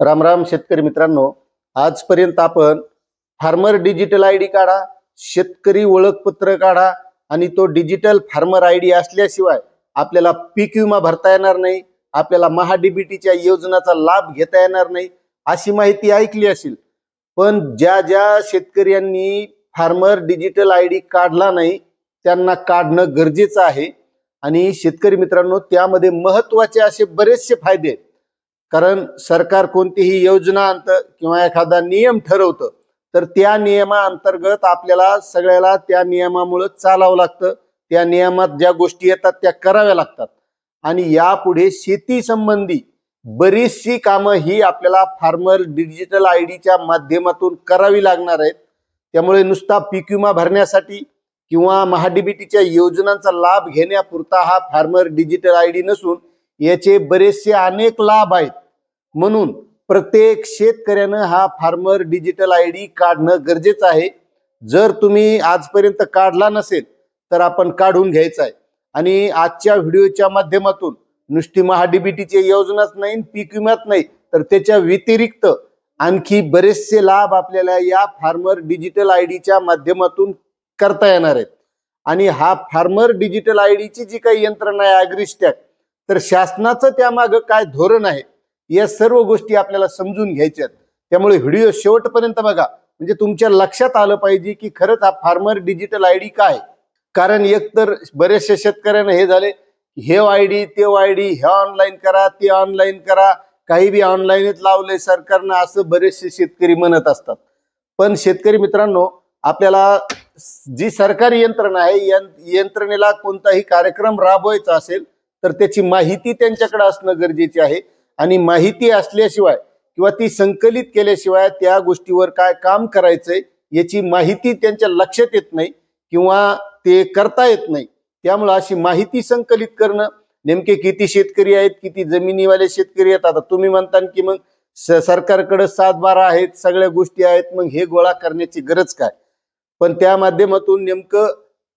राम राम शेतकरी मित्रांनो आजपर्यंत आपण फार्मर डिजिटल आय डी काढा शेतकरी ओळखपत्र काढा आणि तो डिजिटल फार्मर आय डी असल्याशिवाय आपल्याला पीक विमा भरता येणार नाही आपल्याला महाडीबीटीच्या योजनाचा लाभ घेता येणार नाही अशी माहिती ऐकली असेल. पण ज्या ज्या शेतकऱ्यांनी फार्मर डिजिटल आय डी काढला नाही त्यांना काढणं गरजेचं आहे. आणि शेतकरी मित्रांनो त्यामध्ये महत्त्वाचे असे बरेचसे फायदे आहेत. कारण सरकार कोणतीही योजना आणतं किंवा एखादा नियम ठरवतं तर त्या नियमाअंतर्गत आपल्याला सगळ्याला त्या नियमामुळं चालावं लागतं. त्या नियमात ज्या गोष्टी येतात त्या कराव्या लागतात. आणि यापुढे शेती संबंधी बरीचशी कामं ही आपल्याला फार्मर डिजिटल आय डीच्या माध्यमातून करावी लागणार आहेत. त्यामुळे नुसता पीक विमा भरण्यासाठी किंवा महाडीबीटीच्या योजनांचा लाभ घेण्यापुरता हा फार्मर डिजिटल आय डी नसून याचे बरेचसे अनेक लाभ आहेत. म्हणून प्रत्येक शेतकऱ्यानं हा फार्मर डिजिटल आय डी काढणं गरजेचं आहे. जर तुम्ही आजपर्यंत काढला नसेल तर आपण काढून घ्यायचा आहे. आणि आजच्या व्हिडिओच्या माध्यमातून नुसती महाडीबीटीची योजनाच नाही पीक विम्यात नाही तर त्याच्या व्यतिरिक्त आणखी बरेचसे लाभ आपल्याला या फार्मर डिजिटल आय डीच्या माध्यमातून करता येणार आहेत. आणि हा फार्मर डिजिटल आय डीची जी काही यंत्रणा आहे अॅग्रिस्टॅक तर शासनाचं त्यामागं काय धोरण आहे या सर्व गोष्टी आपल्याला समजून घ्यायच्यात त्यामुळे व्हिडिओ शेवटपर्यंत बघा. म्हणजे तुमच्या लक्षात आलं पाहिजे की खरंच हा फार्मर डिजिटल आय डी काय कारण एकतर बरेचशा शेतकऱ्यांना हे झाले हे आय डी ते आय डी हे ऑनलाईन करा ते ऑनलाईन करा. काही बी ऑनलाईनच लावलंय सरकारनं असं बरेचसे शेतकरी म्हणत असतात. पण शेतकरी मित्रांनो आपल्याला जी सरकारी यंत्रणा आहे यंत्रणेला कोणताही कार्यक्रम राबवायचा असेल तर त्याची माहिती त्यांच्याकडे असणं गरजेचे आहे. आणि माहिती असल्याशिवाय किंवा ती संकलित केल्याशिवाय त्या गोष्टीवर काय काम करायचंय याची माहिती त्यांच्या लक्षात येत नाही किंवा ते करता येत नाही. त्यामुळं अशी माहिती संकलित करणं नेमके किती शेतकरी आहेत किती जमिनीवाले शेतकरी आहेत आता तुम्ही म्हणता की मग स- सरकारकडे सात बारा आहेत सगळ्या गोष्टी आहेत मग हे गोळा करण्याची गरज काय? पण त्या माध्यमातून नेमकं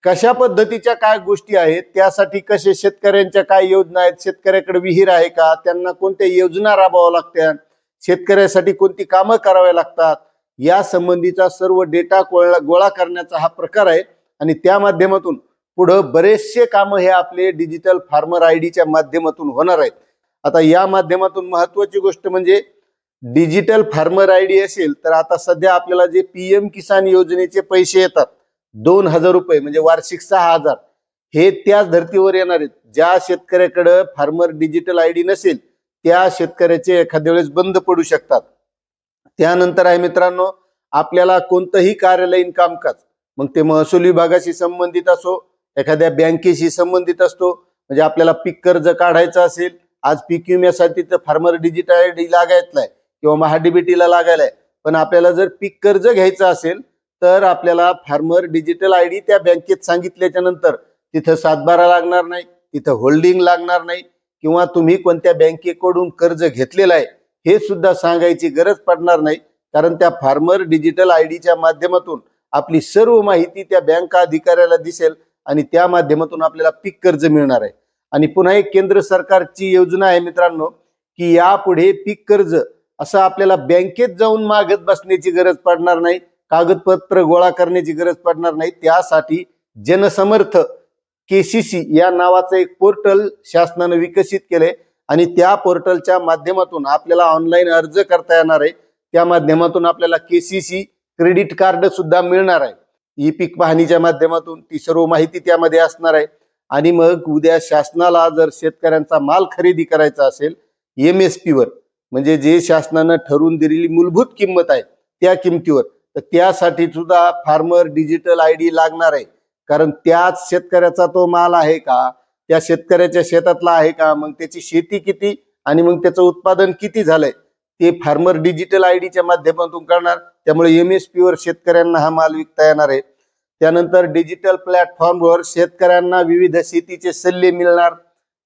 कशा पद्धतीच्या काय गोष्टी आहेत त्यासाठी कसे शेतकऱ्यांच्या काय योजना आहेत शेतकऱ्याकडे विहीर आहे का त्यांना कोणत्या योजना राबवाव्या लागतात शेतकऱ्यासाठी कोणती कामं करावी लागतात या संबंधीचा सर्व डेटा गोळा करण्याचा हा प्रकार आहे. आणि त्या माध्यमातून पुढं बरेचसे कामं हे आपले डिजिटल फार्मर आय डीच्या माध्यमातून होणार आहेत. आता या माध्यमातून महत्वाची गोष्ट म्हणजे डिजिटल फार्मर आय डी असेल तर आता सध्या आपल्याला जे पी एम किसान योजनेचे पैसे येतात दोन हजार रुपये म्हणजे वार्षिक सहा हजार. हे त्याच धर्तीवर येणार आहेत. ज्या शेतकऱ्याकडं फार्मर डिजिटल आय डी नसेल त्या शेतकऱ्याचे एखाद्या वेळेस बंद पडू शकतात. त्यानंतर आहे मित्रांनो आपल्याला कोणतंही कार्यालयीन कामकाज मग ते महसूल विभागाशी संबंधित असो एखाद्या बँकेशी संबंधित असतो म्हणजे आपल्याला पीक कर्ज काढायचं असेल आज पीक विम्यासाठी तर फार्मर डिजिटल आय डी लागायतलाय किंवा महाडीबीटीला लागायलाय. पण आपल्याला जर पीक कर्ज घ्यायचं असेल तर आपल्याला फार्मर डिजिटल आय डी त्या बँकेत सांगितल्याच्या नंतर तिथं सातबारा लागणार नाही तिथं होल्डिंग लागणार नाही किंवा तुम्ही कोणत्या बँकेकडून कर्ज घेतलेलं आहे हे सुद्धा सांगायची गरज पडणार नाही. कारण त्या फार्मर डिजिटल आय डीच्या माध्यमातून आपली सर्व माहिती त्या बँक अधिकाऱ्याला दिसेल आणि त्या माध्यमातून आपल्याला पीक कर्ज मिळणार आहे. आणि पुन्हा एक केंद्र सरकारची योजना आहे मित्रांनो की यापुढे पीक कर्ज असं आपल्याला बँकेत जाऊन मागत बसण्याची गरज पडणार नाही. कागदपत्र गोळा करण्याची गरज पडणार नाही. त्यासाठी जनसमर्थ केसीसी या नावाचं एक पोर्टल शासनानं विकसित केलंय. आणि त्या पोर्टलच्या माध्यमातून आपल्याला ऑनलाईन अर्ज करता येणार आहे. त्या माध्यमातून आपल्याला केसीसी क्रेडिट कार्ड सुद्धा मिळणार आहे. ई पीक पाहणीच्या माध्यमातून ती सर्व माहिती त्यामध्ये असणार आहे. आणि मग उद्या शासनाला जर शेतकऱ्यांचा माल खरेदी करायचा असेल एम एस वर म्हणजे जे शासनानं ठरवून दिलेली मूलभूत किंमत आहे त्या किमतीवर तर त्यासाठी सुद्धा फार्मर डिजिटल आय डी लागणार आहे. कारण त्याच शेतकऱ्याचा तो माल आहे का? त्या शेतकऱ्याच्या शेतातला आहे का? मग त्याची शेती किती? आणि मग त्याचं उत्पादन किती झालंय? ते फार्मर डिजिटल आय डीच्या माध्यमातून करणार. त्यामुळे एम एस वर शेतकऱ्यांना हा माल विकता येणार आहे. त्यानंतर डिजिटल प्लॅटफॉर्मवर शेतकऱ्यांना विविध शेतीचे सल्ले मिळणार.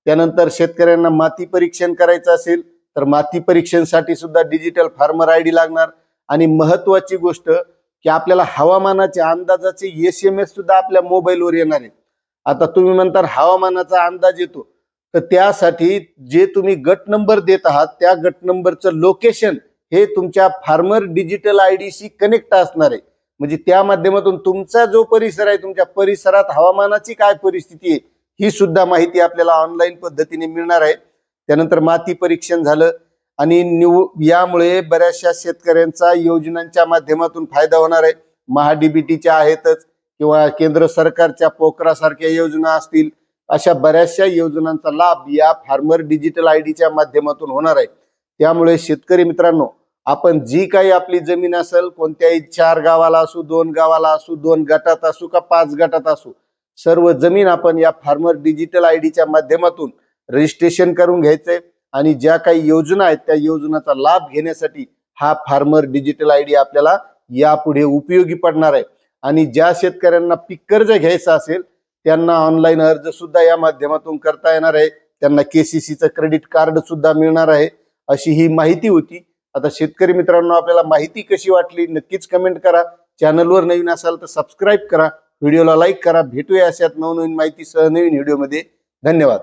त्यानंतर शेतकऱ्यांना माती परीक्षण करायचं असेल तर माती परीक्षणसाठी सुद्धा डिजिटल फार्मर आय डी लागणार. आणि महत्वाची गोष्ट की आपल्याला हवामानाचे अंदाजाचे एस एम एस सुद्धा आपल्या मोबाईलवर येणार आहेत. आता तुम्ही म्हणता हवामानाचा अंदाज येतो. तर त्यासाठी जे तुम्ही गट नंबर देत आहात त्या गट नंबरचं लोकेशन हे तुमच्या फार्मर डिजिटल आय डीशी कनेक्ट असणार आहे. म्हणजे त्या माध्यमातून तुमचा जो परिसर आहे तुमच्या परिसरात हवामानाची काय परिस्थिती आहे ही सुद्धा माहिती आपल्याला ऑनलाईन पद्धतीने मिळणार आहे. त्यानंतर माती परीक्षण झालं आणि निव यामुळे बऱ्याचशा शेतकऱ्यांचा योजनांच्या माध्यमातून फायदा होणार आहे. महाडीबीटीच्या आहेतच किंवा केंद्र सरकारच्या पोकरासारख्या योजना असतील अशा बऱ्याचशा योजनांचा लाभ या फार्मर डिजिटल आय डीच्या माध्यमातून होणार आहे. त्यामुळे शेतकरी मित्रांनो आपण जी काही आपली जमीन असेल कोणत्याही चार गावाला असू दोन गावाला असू दोन गटात असू का पाच गटात असू सर्व जमीन आपण या फार्मर डिजिटल आय डीच्या माध्यमातून रजिस्ट्रेशन करून घ्यायचंय. आणि ज्या काही योजना आहेत त्या योजनाचा लाभ घेण्यासाठी हा फार्मर डिजिटल आयडी आपल्याला यापुढे उपयोगी पडणार आहे. आणि ज्या शेतकऱ्यांना पीक कर्ज घ्यायचं असेल त्यांना ऑनलाईन अर्ज सुद्धा या माध्यमातून करता येणार आहे. त्यांना केसीसीचं क्रेडिट कार्ड सुद्धा मिळणार आहे अशी ही माहिती होती. आता शेतकरी मित्रांनो आपल्याला माहिती कशी वाटली नक्कीच कमेंट करा. चॅनलवर नवीन असाल तर सबस्क्राईब करा. व्हिडिओला लाईक करा. भेटूया अशात नवनवीन माहितीसह नवीन व्हिडिओमध्ये धन्यवाद.